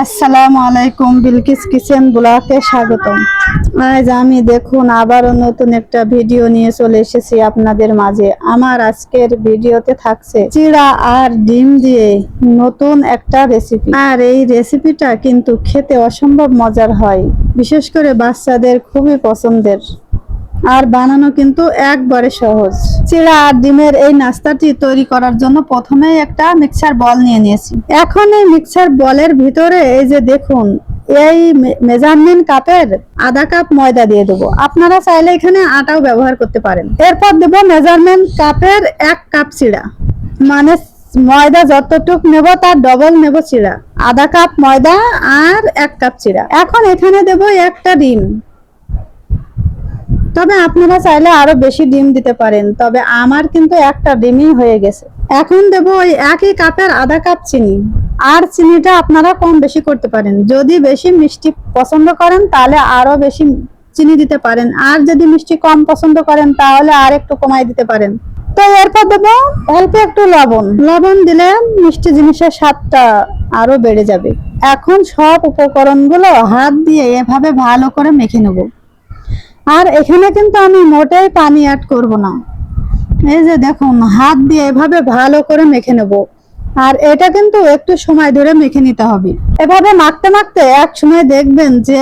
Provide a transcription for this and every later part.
আসসালামু আলাইকুম, বিলকিস কিচেন ব্লকে স্বাগতম। আজ আমি দেখুন আবারও নতুন একটা ভিডিও নিয়ে চলে এসেছি আপনাদের মাঝে। আমার আজকের ভিডিওতে থাকছে চিড়া আর ডিম দিয়ে নতুন একটা রেসিপি আর এই রেসিপিটা কিন্তু খেতে অসম্ভব মজার হয়, বিশেষ করে বাচ্চাদের খুবই পছন্দের। আর বানানো কিন্তু একবারে সহজ। চিড়া আর ডিমের এই নাস্তাটি তৈরি করার জন্য প্রথমেই একটা মিক্সার বল নিয়ে নিয়েছি। এখন এই মিক্সার বলের ভিতরে এই যে দেখুন, এই মেজারমেন্ট কাপের আধা কাপ ময়দা দিয়ে দেবো। আপনারা চাইলে এখানে আটাও ব্যবহার করতে পারেন। এরপর দেবো মেজারমেন্ট কাপের এক কাপ চিড়া। মানে ময়দা যতটুক নেব তার ডবল নেব চিড়া। আধা কাপ ময়দা আর এক কাপ চিড়া। এখন এখানে দেবো একটা ডিম। তবে আপনারা চাইলে আরও বেশি ডিম দিতে পারেন, তবে আমার কিন্তু একটা ডিমই হয়ে গেছে। এখন দেব ওই একই কাপের আধা কাপ চিনি। আর চিনিটা আপনারা কম বেশি করতে পারেন। যদি বেশি মিষ্টি পছন্দ করেন, তাহলে আরও বেশি চিনি দিতে পারেন। আর যদি মিষ্টি কম পছন্দ করেন, তাহলে আর একটু কমাই দিতে পারেন। তো এরপর দেবো অল্প একটু লবণ। লবণ দিলে মিষ্টি জিনিসের স্বাদটা আরও বেড়ে যাবে। এখন সব উপকরণগুলো হাত দিয়ে এভাবে ভালো করে মেখে নেব। আর এখানে কিন্তু আমি মোটেই পানি অ্যাড করব না। এই যে দেখুন, হাত দিয়ে এভাবে ভালো করে মেখে নেব। আর এটা কিন্তু একটু সময় ধরে মেখে নিতে হবে। এভাবে মাখতে মাখতে এক সময় দেখবেন যে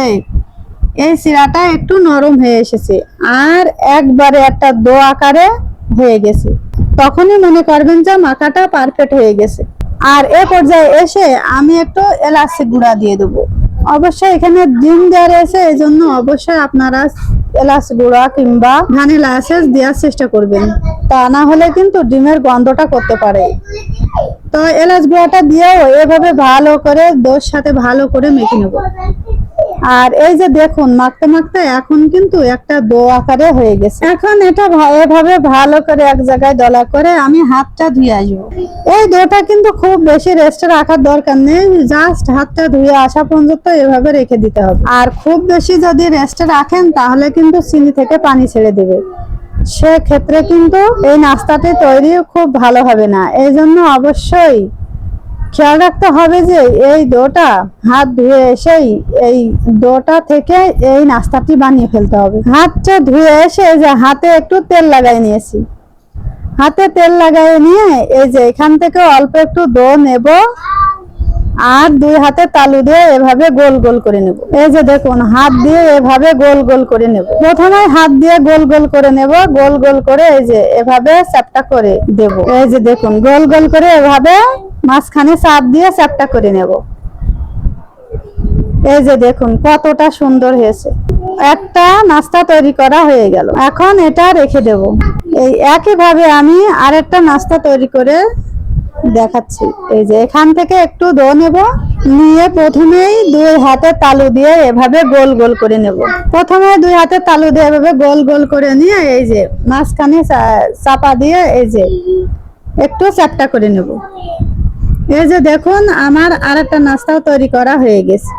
এই সিরাটা একটু নরম হয়ে এসেছে। আর একবারে একটা দো আকারে হয়ে গেছে। তখনই মনে করবেন যে মাখাটা পারফেক্ট হয়ে গেছে। আর এ পর্যায়ে এসে আমি একটু এলাচি গুঁড়া দিয়ে দেবো। অবশ্যই এখানে ডিম দেওয়া রয়েছে এই জন্য অবশ্যই আপনারা এলাচ গুঁড়া কিংবা ভ্যানিলা এসেন্স দেওয়ার চেষ্টা করবেন। তা না হলে কিন্তু ডিমের গন্ধটা করতে পারে। তো এলাচ গুঁড়াটা দিয়েও এভাবে ভালো করে দোষ সাথে ভালো করে মেখে নেব। আর এই যে দেখুন, মাখতে মাখতে এখন কিন্তু একটা দো আকারে হয়ে গেছে। এখন এটা এভাবে ভালো করে এক জায়গায় দলা করে আমি হাতটা ধুয়ে আসব। এই দোটা কিন্তু খুব বেশি রেস্টে রাখার দরকার নেই জাস্ট হাতটা ধুয়ে আসা পর্যন্ত এভাবে রেখে দিতে হবে। আর খুব বেশি যদি রেস্টে রাখেন, তাহলে কিন্তু চিনি থেকে পানি ছেড়ে দেবে। সেক্ষেত্রে কিন্তু এই নাস্তাটি তৈরি খুব ভালো হবে না। এই জন্য অবশ্যই খেয়াল রাখতে হবে যে এই ডোটা, হাত ধুয়ে এসেই এই ডোটা থেকে এই নাস্তাটি বানিয়ে ফেলতে হবে। হাতটা ধুয়ে এসে যে হাতে একটু তেল লাগাই নিয়েছি। হাতে তেল লাগাই নিয়ে এই যে এখান থেকে অল্প একটু দো নেব আর দুই হাতে তালু দিয়ে এভাবে গোল গোল করে নেব। এই যে দেখুন, হাত দিয়ে এভাবে গোল গোল করে নেব। প্রথমে হাত দিয়ে গোল গোল করে নেব, গোল গোল করে এই যে এভাবে চাপটা করে দেব। এই যে দেখুন, গোল গোল করে এভাবে মাঝখানে চাপ দিয়ে চ্যাপটা করে নেব। এই যে দেখুন, কতটা সুন্দর হয়েছে। একটা নাস্তা তৈরি করা হয়ে গেল। এখন এটা রেখে দেব। এই একইভাবে আমি আরেকটা নাস্তা তৈরি করে দেখাচ্ছি। এই যে এখান থেকে একটু দো নেব, নিয়ে প্রথমেই দুই হাতে তালু দিয়ে এভাবে গোল গোল করে নেব। প্রথমে দুই হাতে তালু দিয়ে এভাবে গোল গোল করে নিয়ে এই যে মাঝখানে চাপা দিয়ে এই যে একটু চ্যাপটা করে নেব। এই যে দেখুন, আমার আরেকটা নাস্তাও তৈরি করা হয়ে গেছে।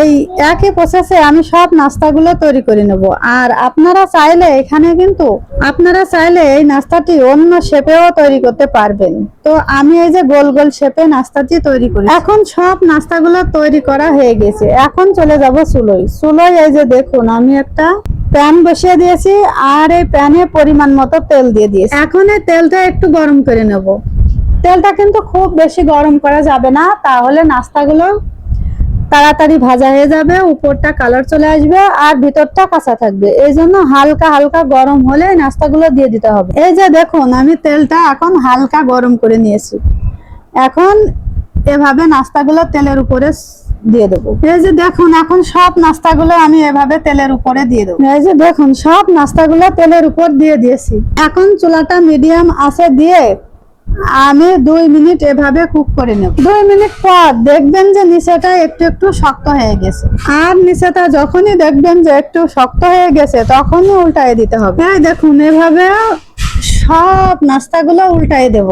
এই একই প্রসেসে আমি সব নাস্তাগুলো তৈরি করে নেব। আর আপনারা চাইলে এখানে কিন্তু, আপনারা চাইলে এই নাস্তাটি অন্য শেপেও তৈরি করতে পারবেন। তো আমি এই যে গোল গোল শেপে নাস্তাটি তৈরি করি এখন সব নাস্তাগুলো তৈরি করা হয়ে গেছে। এখন চলে যাব চুলোই চুলোই এই যে দেখুন, আমি একটা প্যান বসিয়ে দিয়েছি, আর এই প্যানে পরিমাণ মতো তেল দিয়ে দিয়েছি। এখন এই তেলটা একটু গরম করে নেব। তেলটা কিন্তু খুব বেশি গরম করা যাবে না, তাহলে নাস্তাগুলো তাড়াতাড়ি ভাজা হয়ে যাবে, উপরটা কালার চলে আসবে আর ভিতরটা কাঁচা থাকবে। এই জন্য হালকা হালকা গরম হলে নাস্তাগুলো দিয়ে দিতে হবে। এই যে দেখুন, আমি তেলটা এখন হালকা গরম করে নিয়েছি। এখন এভাবে নাস্তাগুলো তেলের উপরে দিয়ে দেবো। এই যে দেখুন, এখন সব নাস্তাগুলো আমি এভাবে তেলের উপরে দিয়ে দেবো। এই যে দেখুন, সব নাস্তাগুলো তেলের উপর দিয়ে দিয়েছি। এখন চুলাটা মিডিয়াম আছে দিয়ে আমি দুই মিনিট এভাবে কুক করে নেব। দুই মিনিট পর দেখবেন যে নিচেটা একটু একটু শক্ত হয়ে গেছে। আর নিচেটা যখনই দেখবেন যে একটু শক্ত হয়ে গেছে, তখনই উল্টায় দিতে হবে। হ্যাঁ দেখুন, এভাবে সব নাস্তাগুলো উল্টাই দেব।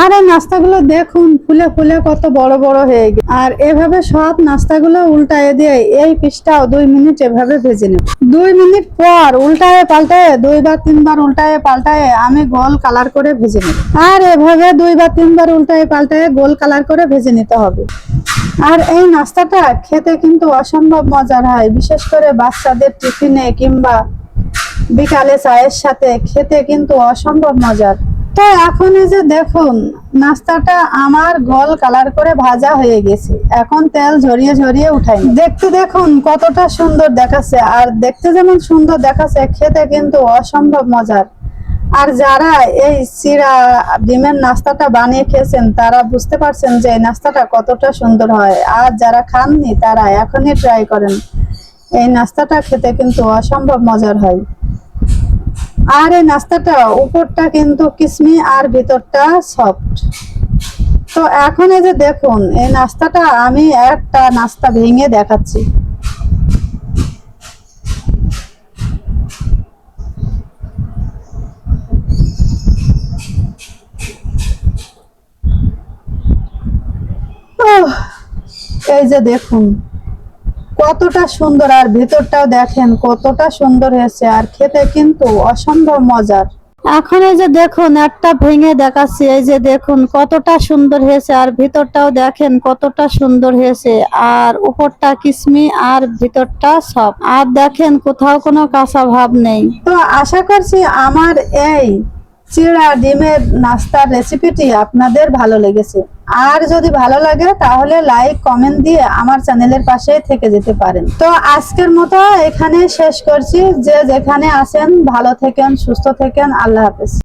আর এই নাস্তাগুলো দেখুন, ফুলে ফুলে কত বড় বড় হয়ে গেছে আর এভাবে সব নাস্তাগুলো উল্টায় দিয়ে এই পিসটাও দুই মিনিট এভাবে ভেজে নেব দুই মিনিট পর উল্টায় পাল্টায়, দুইবার তিনবার উল্টায় পাল্টায় আমি গোল কালার করে ভেজে নেব। আর এভাবে দুইবার তিনবার উল্টায় পাল্টায় গোল কালার করে ভেজে নিতে হবে। আর এই নাস্তাটা খেতে কিন্তু অসম্ভব মজার হয়। বিশেষ করে বাচ্চাদের টিফিনে কিংবা বিকালে চায়ের সাথে খেতে কিন্তু অসম্ভব মজার। তো এখন এই যে দেখুন, নাস্তাটা আমার গোল কালার করে ভাজা হয়ে গেছে। এখন তেল ঝরিয়ে ঝরিয়ে উঠাই দেখতে দেখুন, কতটা সুন্দর দেখাচ্ছে। আর দেখতে যেমন সুন্দর দেখাচ্ছে, খেতে কিন্তু অসম্ভব মজার। আর যারা এই চিরা ডিমের নাস্তাটা বানিয়ে খেয়েছেন, তারা বুঝতে পারছেন যে এই নাস্তাটা কতটা সুন্দর হয়। আর যারা খাননি, তারা এখনই ট্রাই করেন। এই নাস্তাটা খেতে কিন্তু অসম্ভব মজার হয়। আর এই নাস্তাটা, উপরটা কিন্তু কিসমি আর ভিতরটা সফট তো এখন এই যে দেখুন, এই নাস্তাটা আমি একটা নাস্তা ভেঙে দেখাচ্ছি। এই যে দেখুন। কতটা সুন্দর আর ভেতরটাও দেখেন কতটা সুন্দর হয়েছে আর খেতে কিন্তু অসম্ভব মজার। এখন এই যে দেখুন একটা ভেঙে দেখাচ্ছি এই যে দেখুন কতটা সুন্দর হয়েছে আর ভিতরটাও দেখেন কতটা সুন্দর হয়েছে। আর উপরটা কিসমি আর ভিতরটা সব। আর দেখেন কোথাও কোনো কাঁচা ভাব নেই। তো আশা করছি আমার এই চিড়া ডিমের নাস্তার রেসিপিটি আপনাদের ভালো লেগেছে। আর যদি ভালো লাগে, তাহলে লাইক কমেন্ট দিয়ে আমার চ্যানেলের পাশে থেকে যেতে পারেন। তো আজকের মতো এখানে শেষ করছি। যে যেখানে আছেন, ভালো থেকেন, সুস্থ থেকেন, আল্লাহ হাফেজ।